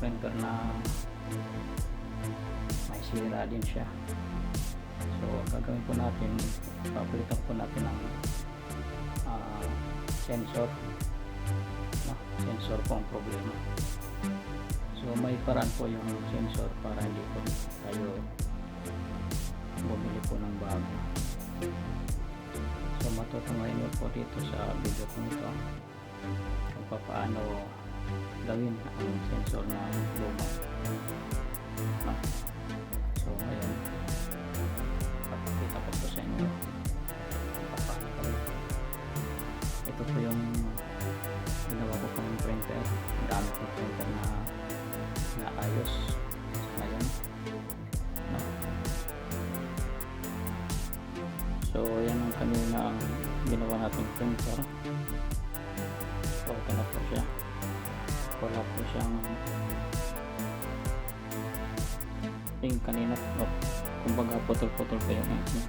printer na may sira din siya. So ang gagawin po natin papalitan po natin ng ah, sensor. No? sensor po ang problema. So may paraan po yung sensor para hindi po tayo bumili po ng bago. So matutungayin po dito sa video ko ito kung paano gawin ang sensor na luma no? so ngayon papakita ko po sa inyo. Ito po yung ginawa ko pang printer. Ang dami printer na naayos. Ngayon. No? so yan ang kanina ang ginawa nating printer. Okay na po siya wala po siyang yung kanina po kumbaga putol-putol pa yung ink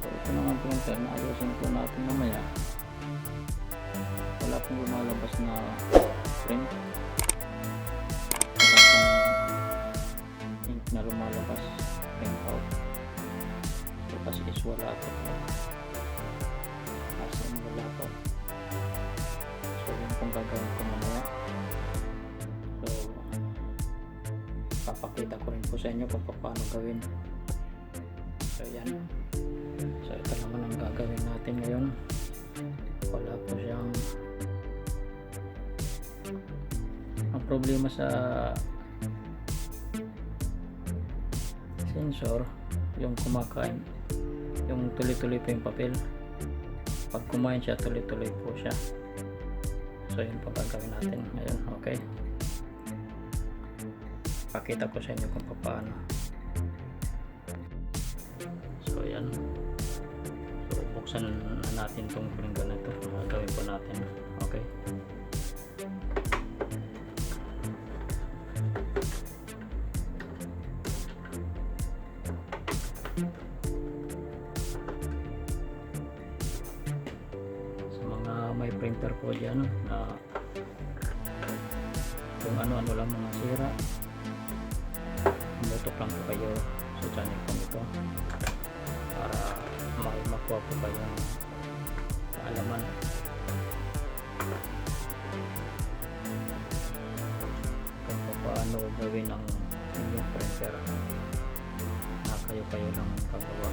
so ito naman printer na ayusin po natin mamaya. Wala pong lumalabas na print. Wala pong ink na lumalabas. Print out. So kasi is wala po. As in wala po. So yun pong gagawin ko mamaya ko sa inyo kung paano gawin. So yan. So ito naman ang gagawin natin ngayon. Wala po siyang ang problema sa sensor yung kumakain yung tuloy-tuloy po yung papel. Pag kumain siya tuloy-tuloy po siya. So yun po gagawin natin ngayon. Okay pakita ko sa inyo kung paano. So yan so buksan na natin tong pringgan na ito. Gagawin po natin. Okay. Sa mga may printer po dyan na kung ano-ano lang mga sira umutok lang po kayo sa channel ko nito para makuha po kayong kaalaman. Kung paano gawin ang inyong printer na kayo-kayo lang pagawa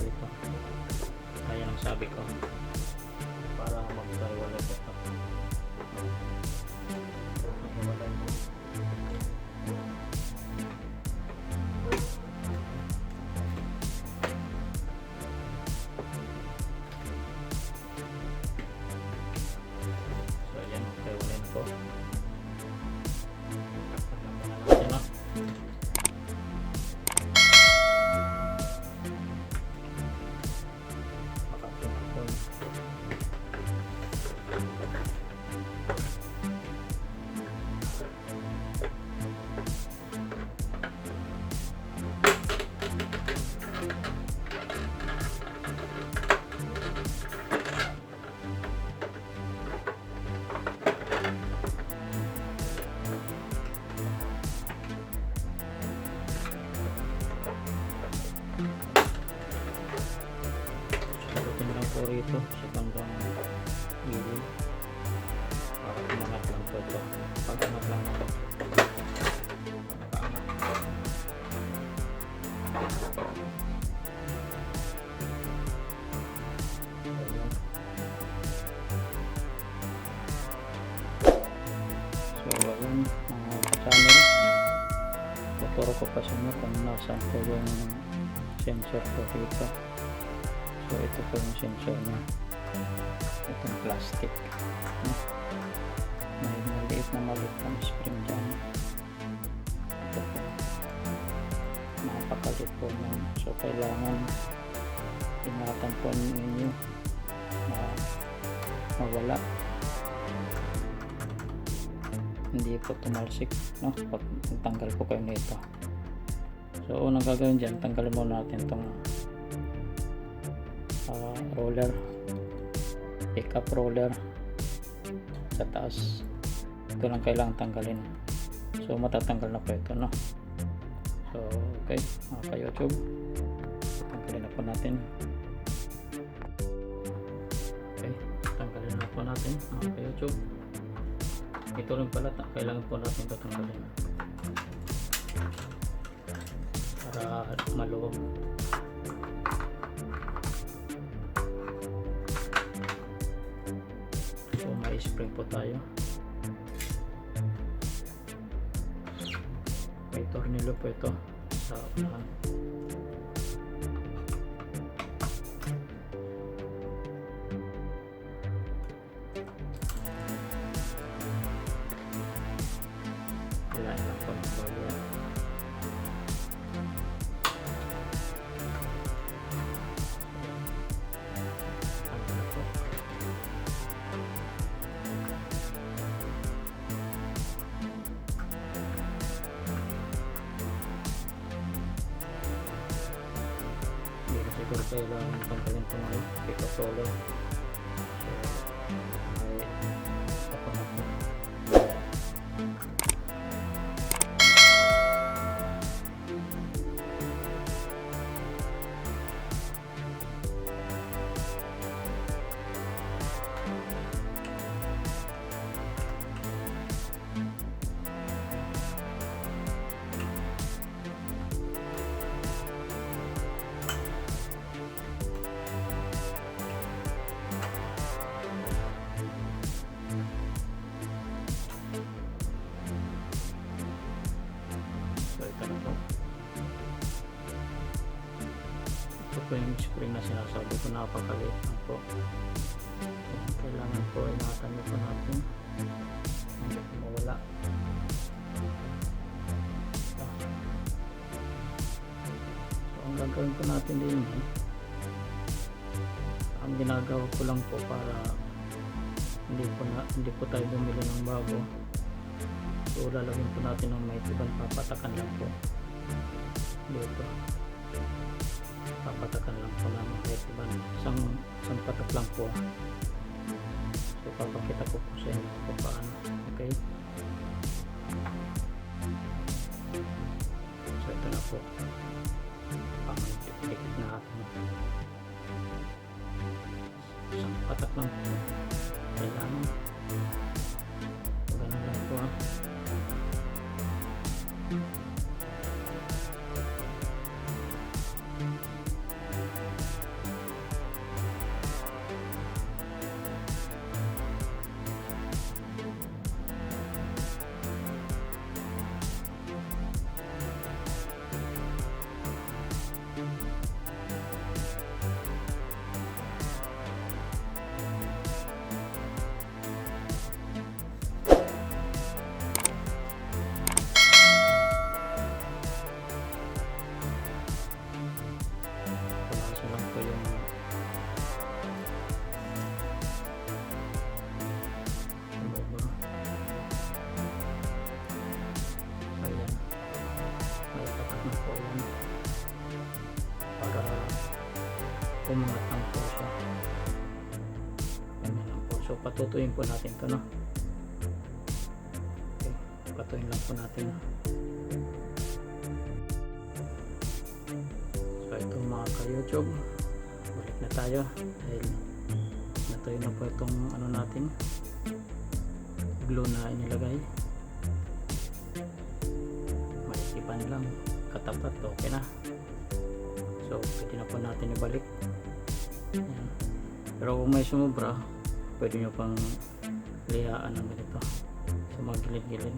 dito. Kaya ang sabi ko. Para magkaiwalay ito. Magkaiwalay nasaan po yung sensor po dito. So ito po yung sensor niya. Itong plastic. May maliit na maliit na spring dyan. Ito po. Napakalit po nun so kailangan ingatan po ninyo na mawala. Hindi po tumalsik no? Pag tanggal po kayo nito so unang gagawin dyan tanggalin muna natin tong ah, roller. Pick up roller. Sa taas. Ito lang kailangan tanggalin. So matatanggal na po ito no? So okay mga ka youtube tanggalin na po natin. Okay tanggalin na po natin mga ka youtube ito rin pala kailangan po natin ito tanggalin para maluwag so may spring po tayo. May tornilyo po ito sa unahan kailangan tanggalin itong ano, pick up sinasabi ko napakaliit lang po. Kailangan po ingatan nyo po natin. Hindi po mawala. So, ang gagawin po natin din eh, ang ginagawa ko lang po para hindi po, na, hindi po tayo bumili ng bago So lalagyan po natin ng may tibang papatakan lang po. Dito. Papatakan lang po namin kahit tibang isang, isang patak lang po. So papakita ko po sa inyo umangat lang po siya. Ganyan lang po. So patutuyin po natin to no. Okay. Patuyin lang po natin. So ito mga ka-YouTube, balik na tayo dahil natuyo na po itong ano natin glue na inilagay. Maisipan lang, katapat, okay na. So pwede na po natin ibalik. Yan. Pero kung may sumubra, pwede nyo pang lihaan ng ganito sa mga gilid-gilid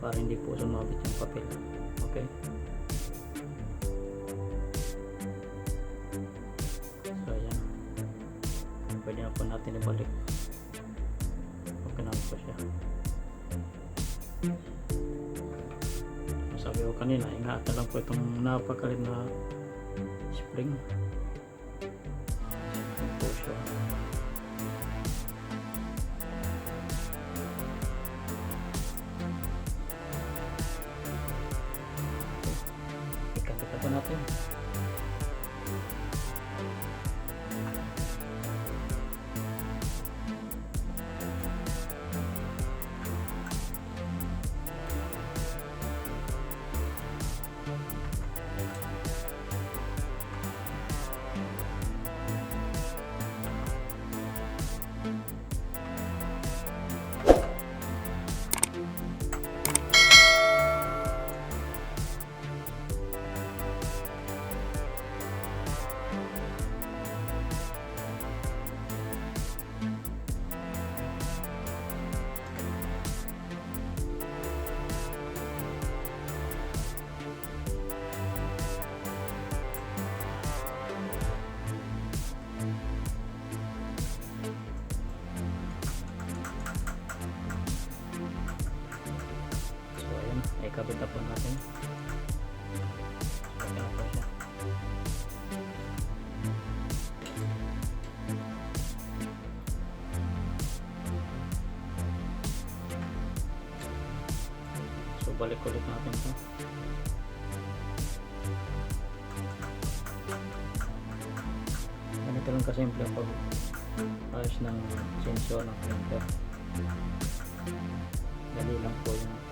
para hindi po sumabit yung papel. Okay. So, ayan. Pwede na po natin ibalik. Okay na po siya. Sabi ko kanina, ingatan lang po itong napakalit na. Spring 嗯 balik ulit natin to. Ganito lang kasimple pag ayos ng sensor ng printer. Dali lang po yun.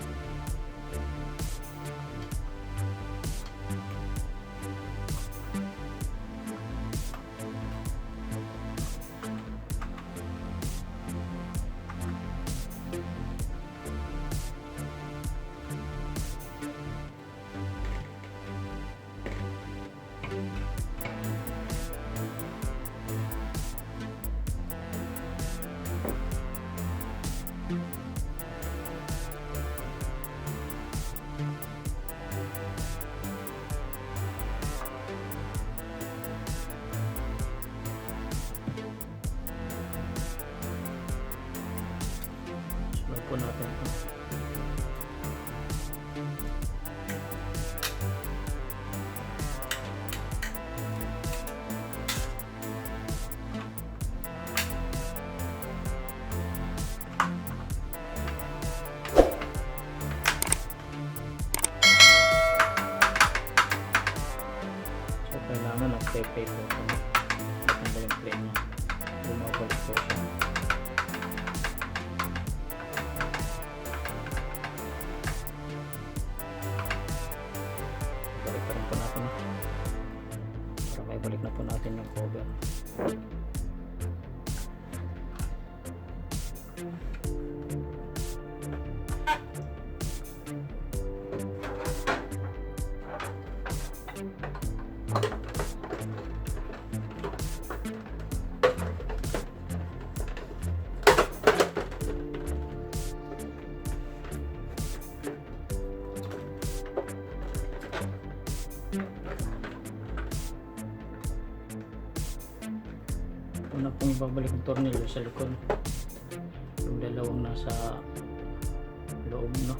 tornilyo sa likod yung dalawang nasa loob no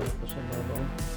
sunod dito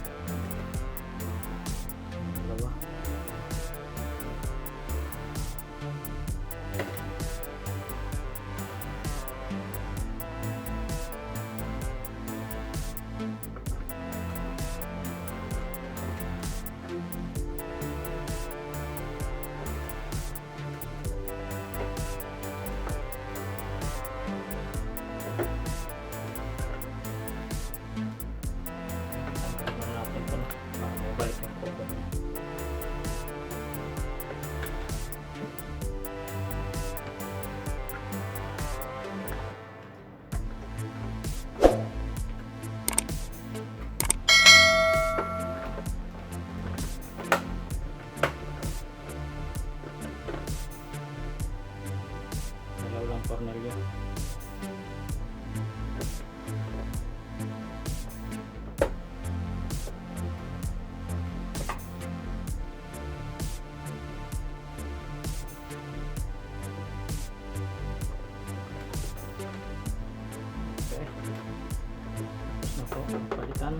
Yan,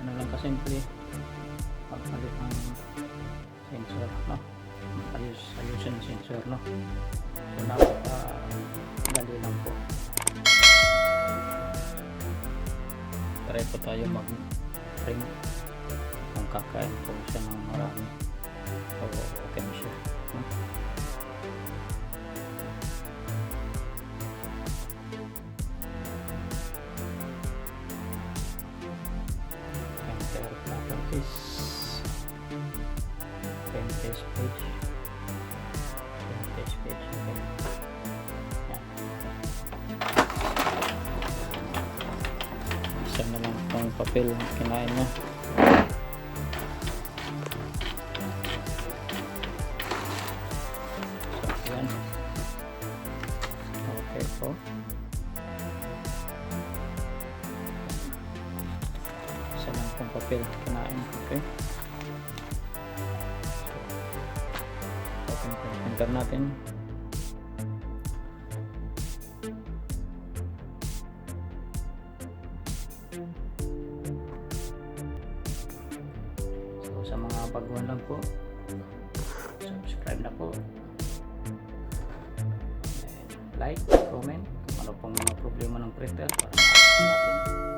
ano lang kasimple. Pagpalit ng sensor, no? Ayus, ayusin ang sensor, no? So, napaka dali lang po. Try tayo mag-print kung kakain po siya ng marami. O okay na siya. No? Papel kinain niya. So, yan. Okay po. Isa lang itong papel kinain. Okay. So, open po natin. Baguhan lang po, subscribe na po. Like, comment, kung ano pong mga problema ng printer para natin.